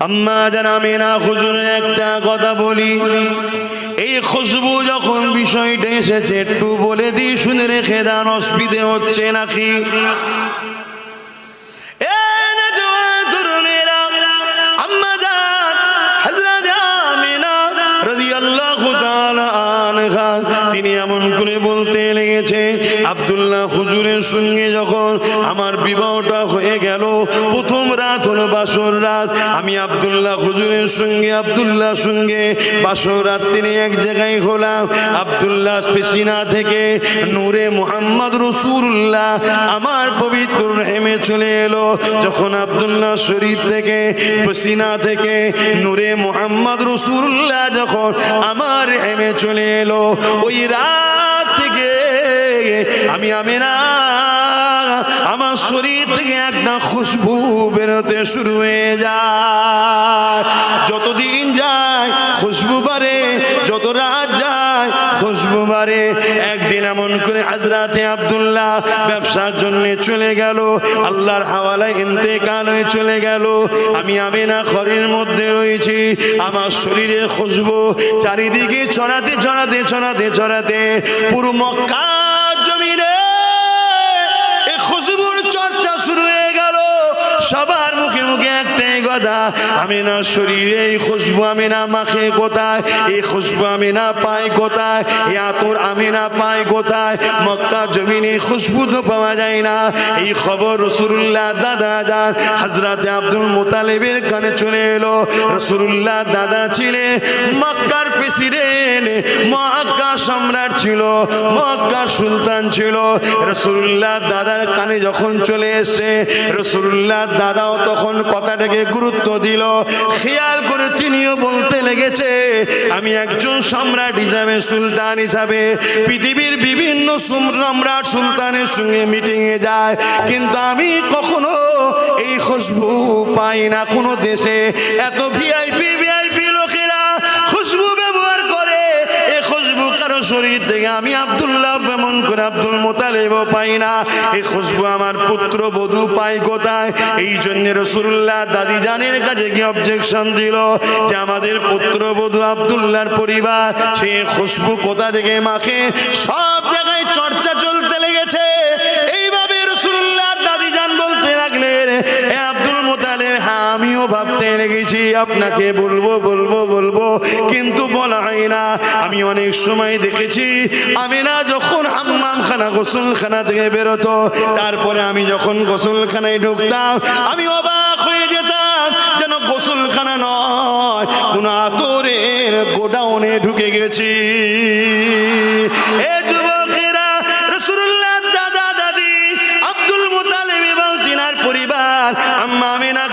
আম্মা জানামে না হুজুরের একটা কথা বলি। এই খুশবু যখন বিষয়টা এসেছে, একটু বলে দিই, শুনে রেখে দান, অসুবিধে হচ্ছে নাকি? আব্দুল্লাহ হুজুরের সঙ্গে যখন আমার বিবাহটা হয়ে গেল, প্রথম রাত হলো বাসর রাত। আমি আব্দুল্লাহ হুজুরের সঙ্গে আব্দুল্লাহ সঙ্গে বাসর রাত তিনি এক জায়গায় হলাম। আব্দুল্লাহ পেশিনা থেকে নূরে মোহাম্মদ রসুল্লাহ আমার পবিত্র হেমে চলে এলো। যখন আব্দুল্লাহ শরীফ থেকে, পেশিনা থেকে নূরে মোহাম্মদ রসুল্লাহ যখন আমার হেমে চলে এলো, ওই রাত থেকে আমি আমি না আমার শরীর থেকে একটা খুশবু বেরোতে শুরু হয়ে যায়। যতদিন যায়, খুশবু বাড়ে, যত রাত যায়, খুশবু বাড়ে। একদিন এমন করে হাজরাতে আব্দুল্লাহ ব্যবসার জন্য চলে গেল, আল্লাহর হাওয়ালায় ইন্তেকাল হয়ে চলে গেল। আমি আমিনা ঘরের মধ্যে রয়েছি, আমার শরীরে খুশবু, চারিদিকে ছড়াতে ছড়াতে ছড়াতে ছড়াতে পুরো মক্কা কথা আমি না এই খুশবু, আমি না মাখে কোথায়? এই খুশবু আমি না পাই কোথায়? আতর আমি না পাই কোথায়? মক্কা জমিনে খুশবু তো পাওয়া যায় না। এই খবর রসুল্লাহ দাদা যান হাজরাতে আব্দুল মোতালেবের কানে চলে এলো। রসুল্লাহ দাদা ছিলেন মক্কার প্রেসিডেন্ট, মক্কা সম্রাট ছিল মক্কা সুলতান ছিল। রসুল্লাহ দাদার কানে যখন চলে এসছে রসুল্লাহ দাদাও তখন কথাটাকে গুরুত্ব দিল। খেয়াল করে তিনিও বলতে লেগেছে, আমি একজন সম্রাট হিসাবে, সুলতান হিসাবে, পৃথিবীর বিভিন্ন সম্রাট সুলতানের সঙ্গে মিটিংয়ে যায় কিন্তু আমি কখনো এই খুশবু পাই না। কোনো দেশে এত ভিআইপি শরীর থেকে আমি আবদুল্লাহ এমন করে আব্দুল মোতালেবও পাই না। এই খুশবু আমার পুত্র বধু পাই কোথায়? এই জন্য রসুল্লাহ দাদি জানের কাছে কি অবজেকশন দিল? যে আমাদের পুত্র বধু আবদুল্লাহর পরিবার, সে খুশবু কোথা থেকে মাখে? সব জায়গায় চর্চা ভাবতে লেগেছি, আপনাকে বলব বলব বলব, কিন্তু বলা হয় না। আমি অনেক সময় দেখেছি আমি না যখন হাম্মাম খানা গোসলখানা থেকে বেরোতো, তারপরে আমি যখন গোসলখানায় ঢুকতাম, আমি অবাক হয়ে যেতাম যেন গোসলখানা নয়, কোন আতরের গোডাউনে ঢুকে গেছি।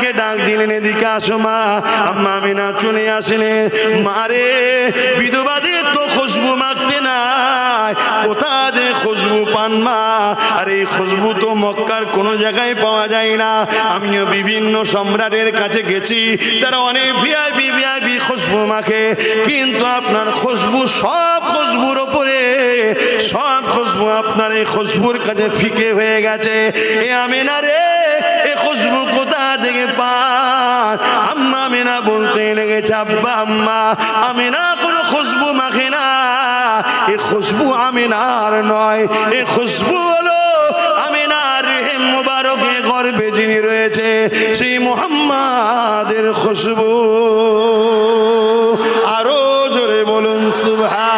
আমিনাকে ডাক দিলেন, এদিকে আসো মা। আম্মা আমিনা চলে আসলেন, মারে বিধবাদের তো খুশবু মাখতে নাই। কোথা দিয়ে খুশবু পান মা? আর এই খুশবু তো মক্কার কোনো জায়গায় পাওয়া যায় না। আমিও বিভিন্ন সম্রাটের কাছে গেছি, তারা অনেক ভিআইপি ভিআইপি খুশবু মাখে। কিন্তু আপনার খুশবু সব খুশবুর ওপরে, সব খুশবু আপনার এই খুশবুর কাছে ফিকে হয়ে গেছে। এ আমি না রে খুশবু কোথা থেকে পান? আম্মা আমিনা বলতে লেগেছে, আব্বা আম্মা আমি না কোনো খুশবু মাখে না। এ খুশবু আমিনার নয়, এ খুশবু হলো আমিনার মুবারকে গর্বে যিনি রয়েছে, সেই মোহাম্মদের খুশবু। আরও জোরে বলুন সুভা